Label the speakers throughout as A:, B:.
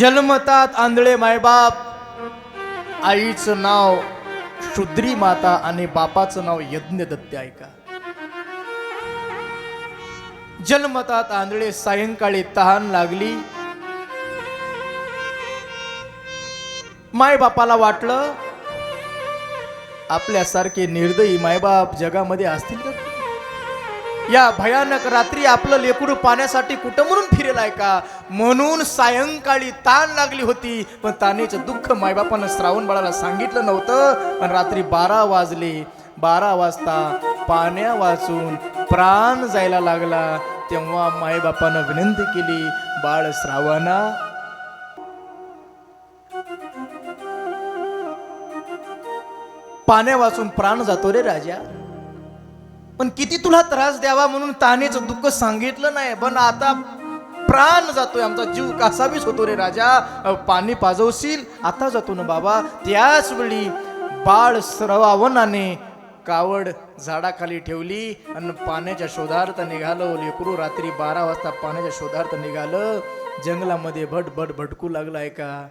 A: जन्मतात आंधळे मायबाप. आईचं नाव शुद्री माता आणि बापाचं नाव यज्ञ दत्ते ऐका. जन्मतात आंधळे सायंकाळी तहान लागली. मायबापाला वाटलं आपल्यासारखे निर्दयी मायबाप जगामध्ये असतील का? या भयानक रात्री आपलं लेकरू पाण्यासाठी कुठं म्हणून फिरेल आहे का? म्हणून सायंकाळी ताण लागली होती. पण तानेचं दुःख मायबापानं श्रावण बाळाला सांगितलं नव्हतं. पण रात्री बारा वाजले. बारा वाजता पाण्या वाचून प्राण जायला लागला. तेव्हा मायबापानं विनंती केली बाळ श्रावणा. पाण्या वाचून प्राण जातो रे राजा. पण किती तुला त्रास द्यावा म्हणून तानेच दुःख सांगितलं नाही. पण आता प्राण जातोय आमचा. जीव कासावीस होतो रे राजा. पाणी पाजवशील आता जातो ना बाबा. त्याच वेळी बाळ श्रवावनाने कावड झाडाखाली ठेवली आणि पाण्याच्या शोधार्थ निघालं. लेकरू रात्री बारा वाजता पाण्याच्या शोधार्थ निघालं. जंगलामध्ये भट भट भटकू लागलाय का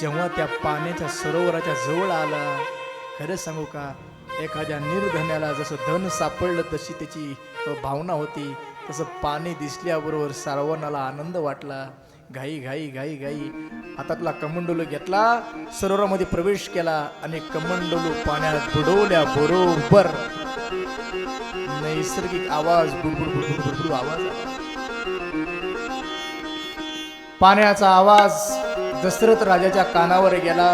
A: जेव्हा त्या पाण्याच्या सरोवराच्या जवळ आला खरं सांगू का? एखाद्या निर्धन्याला जसं धन सापडलं तशी त्याची भावना होती. तसं पाणी दिसल्याबरोबर सर्वांनाला आनंद वाटला. घाई घाई घाई घाई. हातातला कमंडोलू घेतला. सरोवरामध्ये प्रवेश केला आणि कमंडोलू पाण्यात बुडवल्या बरोबर नैसर्गिक आवाज बुडबुड बुडबुड बुडबुड आवाज पाण्याचा आवाज दशरथ राजाच्या कानावर गेला.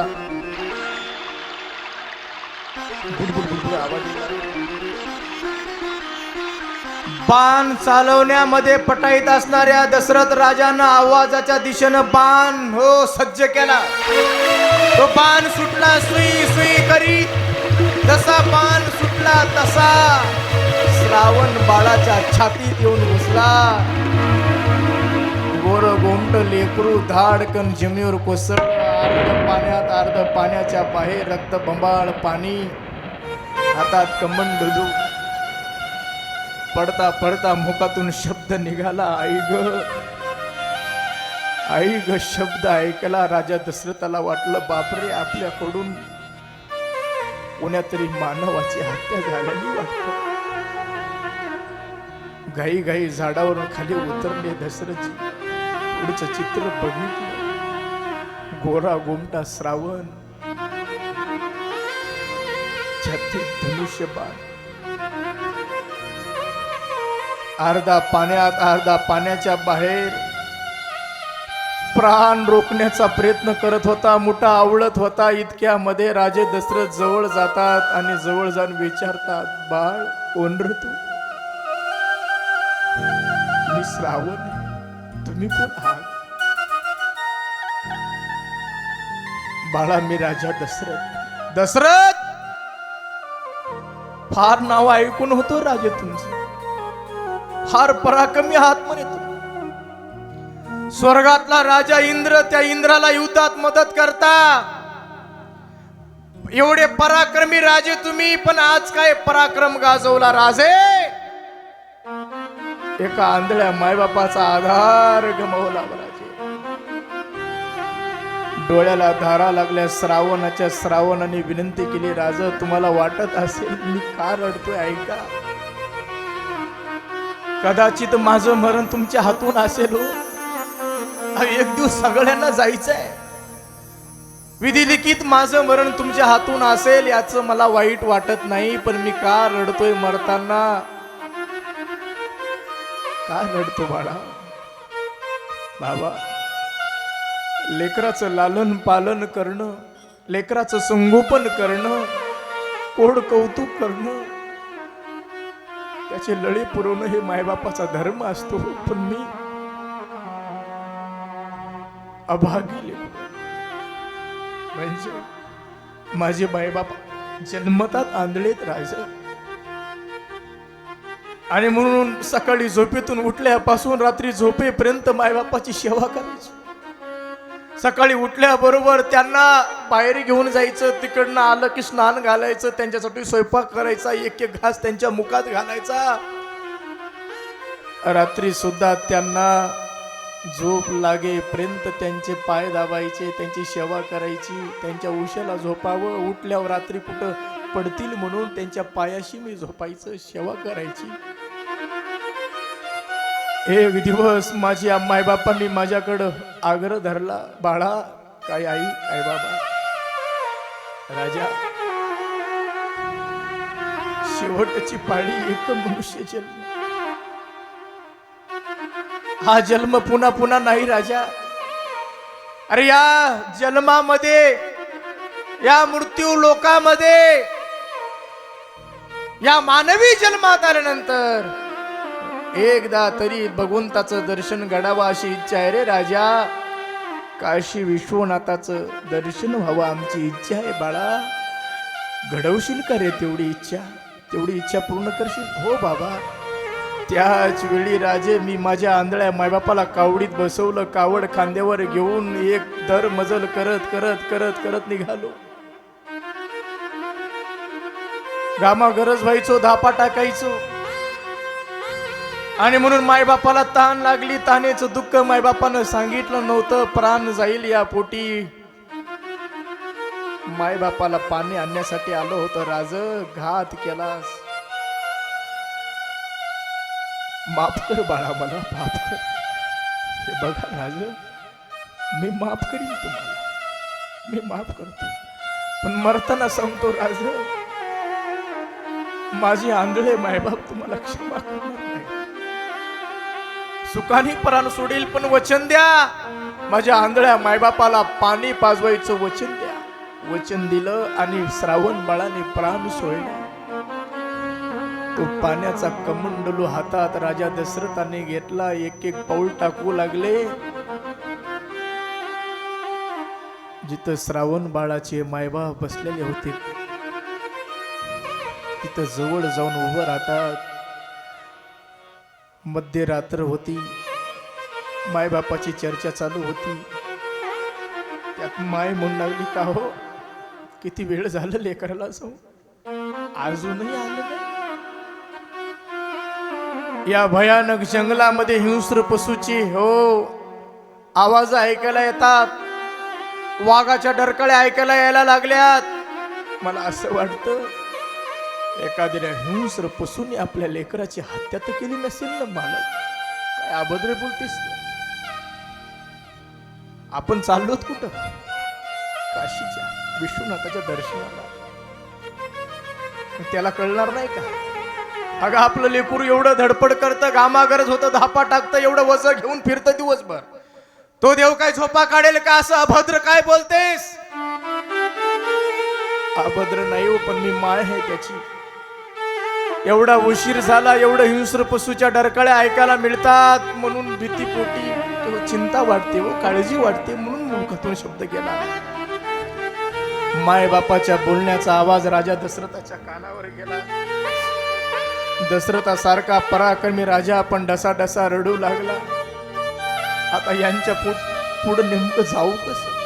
A: बाण चालवण्यामध्ये पटाईत असणाऱ्या दशरथ राजानं आवाजाच्या दिशेनं बाण हो सज्ज केला. तो बाण सुटला सुई सुई करीत. जसा बाण सुटला तसा श्रावण बाळाच्या छातीत येऊन घुसला. गोर गोमट लेकरू धाडकन जमिनीवर कोसळ अर्ध पाण्यात अर्ध पाण्याच्या बाहेर रक्त बंबाळ पाणी. हातात कमंडलू पडता पडता मुखातून शब्द निघाला आई ग. आई ग शब्द ऐकला राजा दशरथाला वाटलं बापरे आपल्याकडून कोण्या तरी मानवाची हत्या झालेली वाटत. घाई घाई झाडावरून खाली उतरले दशरथजी. पुढचं चित्र बघितलं. गोरा गोमटा श्रावण. छत्तीस धनुष्यबाण. अर्धा पाण्यात अर्धा पाण्याच्या बाहेर. प्राण रोखण्याचा प्रयत्न करत होता मोठा आवळत होता. इतक्यामध्ये राजे दशरथ जवळ जातात आणि जवळ जाऊन विचारतात बाळ ओनर तू? मी श्रावण तुम्ही कोण आहात? बाळा मी राजा दशरथ दशरथ फार नाव ऐकून होतो राजे तुमचं. फार पराक्रमी आहात म्हणे तुम्ही स्वर्गातला राजा इंद्र त्या इंद्राला युद्धात मदत करता. एवढे पराक्रमी राजे तुम्ही पण आज काय पराक्रम गाजवला राजे? एका आंधळ्या मायबापाचा आधार गमावला राजे डोळ्याला धारा लागल्या श्रावणाच्या श्रावणाने विनंती केली राज तुम्हाला वाटत असेल मी का रडतोय ऐका. कदाचित माझं मरण तुमच्या हातून असेल हो. एक दिवस सगळ्यांना जायचंय. विधिलिखित माझं मरण तुमच्या हातून असेल याचं मला वाईट वाटत नाही पण मी का रडतोय मरताना? का रडतो बाळा? बाबा लेकराचं लालन पालन करणं लेकराचं संगोपन करणं कोड कौतुक करणं त्याचे लळे पुरवणं हे मायबापाचा धर्म असतो पण मी अभागी म्हणजे माझे मायबाप जन्मतात आंधळेत राहायचं आणि म्हणून सकाळी झोपेतून उठल्यापासून रात्री झोपेपर्यंत मायबापाची सेवा करायची. सकाळी उठल्याबरोबर त्यांना बाहेर घेऊन जायचं तिकडनं आलं की स्नान घालायचं त्यांच्यासाठी स्वयंपाक करायचा एक एक घास त्यांच्या मुखात घालायचा. रात्री सुद्धा त्यांना झोप लागेपर्यंत त्यांचे पाय दाबायचे त्यांची सेवा करायची त्यांच्या उशाला झोपावं उठल्यावर रात्री कुठं पडतील म्हणून त्यांच्या पायाशी मी झोपायचं सेवा करायची. एक दिवस माझी आई बापांनी माझ्याकडं आग्रह धरला. बाळा काय आई आई बाबा राजा शेवटची पाळी एक मनुष्य जन्म. हा जन्म पुन्हा पुन्हा नाही राजा. अरे या जन्मामध्ये या मृत्यू लोकामध्ये या मानवी जन्मात आल्यानंतर एकदा तरी भगवंताचं दर्शन घडावं अशी इच्छा आहे रे राजा. काशी विश्वनाथाचं दर्शन व्हावं आमची इच्छा आहे बाळा. घडवशील का रे तेवढी इच्छा? तेवढी इच्छा पूर्ण करशील? हो बाबा. त्याच वेळी राजे मी माझ्या आंधळ्या मायबापाला कावडीत बसवलं कावड खांद्यावर घेऊन एक दर मजल करत करत करत करत निघालो. गामा गरज व्हायचो धापा टाकायचो. आणि म्हणून मायबापाला ताण लागली. तानेचं दुःख मायबापानं सांगितलं नव्हतं. प्राण जाईल या पोटी. मायबापाला पाणी आणण्यासाठी आलो होतं. राज घात केलास. माफ कर बाळा मला माफ कर. हे बघा राज मी माफ करीन तुम्हाला. मी माफ करतो. पण मरताना सांगतो राज माझे आंधळे मायबाप तुम्हाला क्षमा करणार नाही सुखाने प्राण सोडील पण वचन द्या. माझ्या आंधळ्या मायबापाला पाणी पाजवायचं वचन द्या. वचन दिलं आणि श्रावण बाळाने प्राण सोडला. तो पाण्याचा कमंडलू हातात राजा दशरथाने घेतला. एक एक पाऊल टाकू लागले. जिथं श्रावण बाळाचे मायबाप बसलेले होते तिथं जवळ जाऊन उभं राहतात. मध्यरात्र होती. मायबापाची चर्चा चालू होती. त्यात माय म्हणून लागली का हो? किती वेळ झालं लेकराला जाऊ अजूनही आलं या भयानक जंगलामध्ये हिंस्र पशूची हो आवाज ऐकायला येतात. वाघाच्या डरकळ्या ऐकायला यायला लागल्यात. मला असं वाटतं एखाद्या हिंस्र पसून आपल्या लेकराची हत्या तर केली नसेल ना मालक? काय अभद्र बोलतेस आपण चाललोत कुठं? काशीच्या विश्वनाथाच्या दर्शनाला. त्याला कळणार नाही का? अगं आपलं लेकरू एवढं धडपड करतं घामागरज होतं धापा टाकतं एवढं वजन घेऊन फिरतं दिवसभर. तो देव काय झोपा काढेल का? असं अभद्र काय बोलतेस? अभद्र नाही हो पण मी माळ आहे त्याची. एवढा उशीर झाला एवढं हिंस्र पशूच्या डरकाळ्या ऐकायला मिळतात. म्हणून भीतीपोटी चिंता वाटते व हो, काळजी वाटते म्हणून मुखातून शब्द गेला माय बापाच्या बोलण्याचा आवाज राजा दशरथाच्या कानावर गेला. दशरथासारखा पराक्रमी राजा पण डसा डसा रडू लागला. आता यांच्या पुढ पुढं नेमकं जाऊ कसं?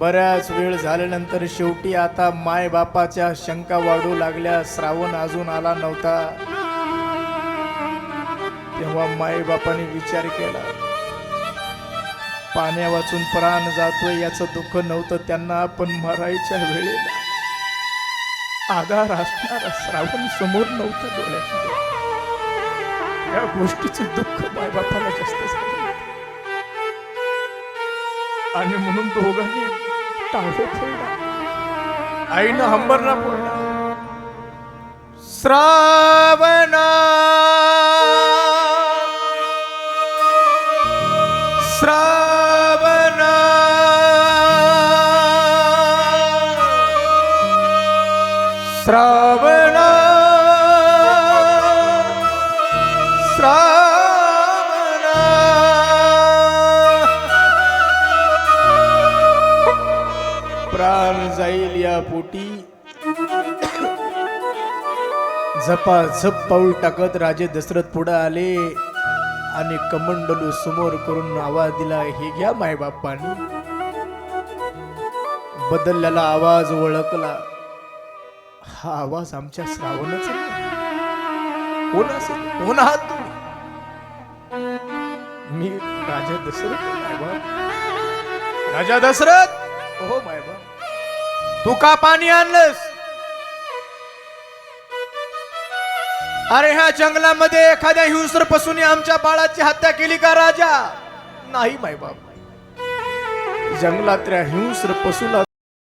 A: बऱ्याच वेळ झाल्यानंतर शेवटी आता माय बापाच्या शंका वाढू लागल्या. श्रावण अजून आला नव्हता. तेव्हा माय बापाने विचार केला. पाण्या वाचून प्राण जातोय याचं दुःख नव्हतं त्यांना पण मरायच्या वेळेला आधार असणारा श्रावण समोर नव्हतं डोळ्यात या गोष्टीचं दुःख माय बापाला जास्त झालं. आणि म्हणून दोघांनी આઈના હંબરના પોયડા શ્રાવણ. શ્રાવણ. શ્રાવણ. पोटी. झपा झप पाऊल टाकत राजे दशरथ पुढे आले आणि कमंडलू समोर करून आवाज दिला हे घ्या मायबापानी. बदललेला आवाज ओळखला. हा आवाज आमच्या श्रावणाचा कोण असेल? कोण आहात तुम्ही? मी राजा दशरथ राजा दशरथ? हो मायबाप. तू का पाणी आणलंस? अरे ह्या जंगलामध्ये एखाद्या हिंसर पसून आमच्या बाळाची हत्या केली का राजा? नाही मायबाप जंगलातल्या हिंस्र पशुला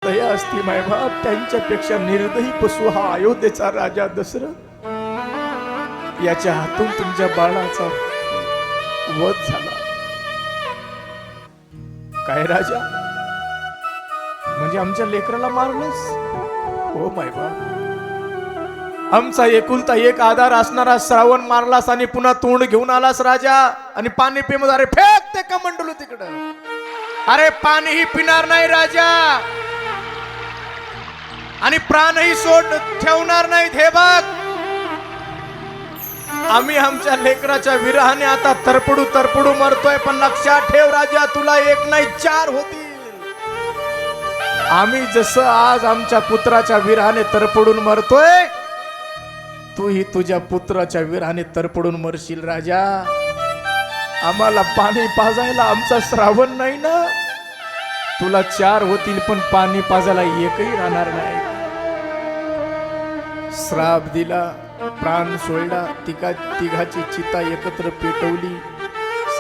A: दया असती मायबाप त्यांच्यापेक्षा निर्दयी पशु हा अयोध्येचा राजा दशरथ याच्या हातून तुमच्या बाळाचा वध झाला. काय राजा? म्हणजे आमच्या लेकराला मारलंस हो मायबाप आमचा एकुलता एक आधार असणारा श्रावण मारलास आणि पुन्हा तोंड घेऊन आलास राजा. आणि पाणी पिम अरे फेक ते कमंडलू तिकडं. अरे पाणीही पिणार नाही राजा. आणि प्राणही सोड ठेवणार नाहीत हे बघ. आम्ही आमच्या लेकराच्या विरहाने आता तरपडू तरपडू मरतोय पण लक्षात ठेव राजा. तुला एक नाही चार होती. आम्ही जसं आज आमच्या पुत्राच्या विरहाने तरपडून मरतोय तूही तुझ्या पुत्राच्या विरहाने तरपडून मरशील राजा. आम्हाला पाणी पाजायला आमचा श्रावण नाही ना? तुला चार होतील पण पाणी पाजायला एकही राहणार नाही. श्राप दिला प्राण सोडला तिघा तिघाची चिता एकत्र पेटवली.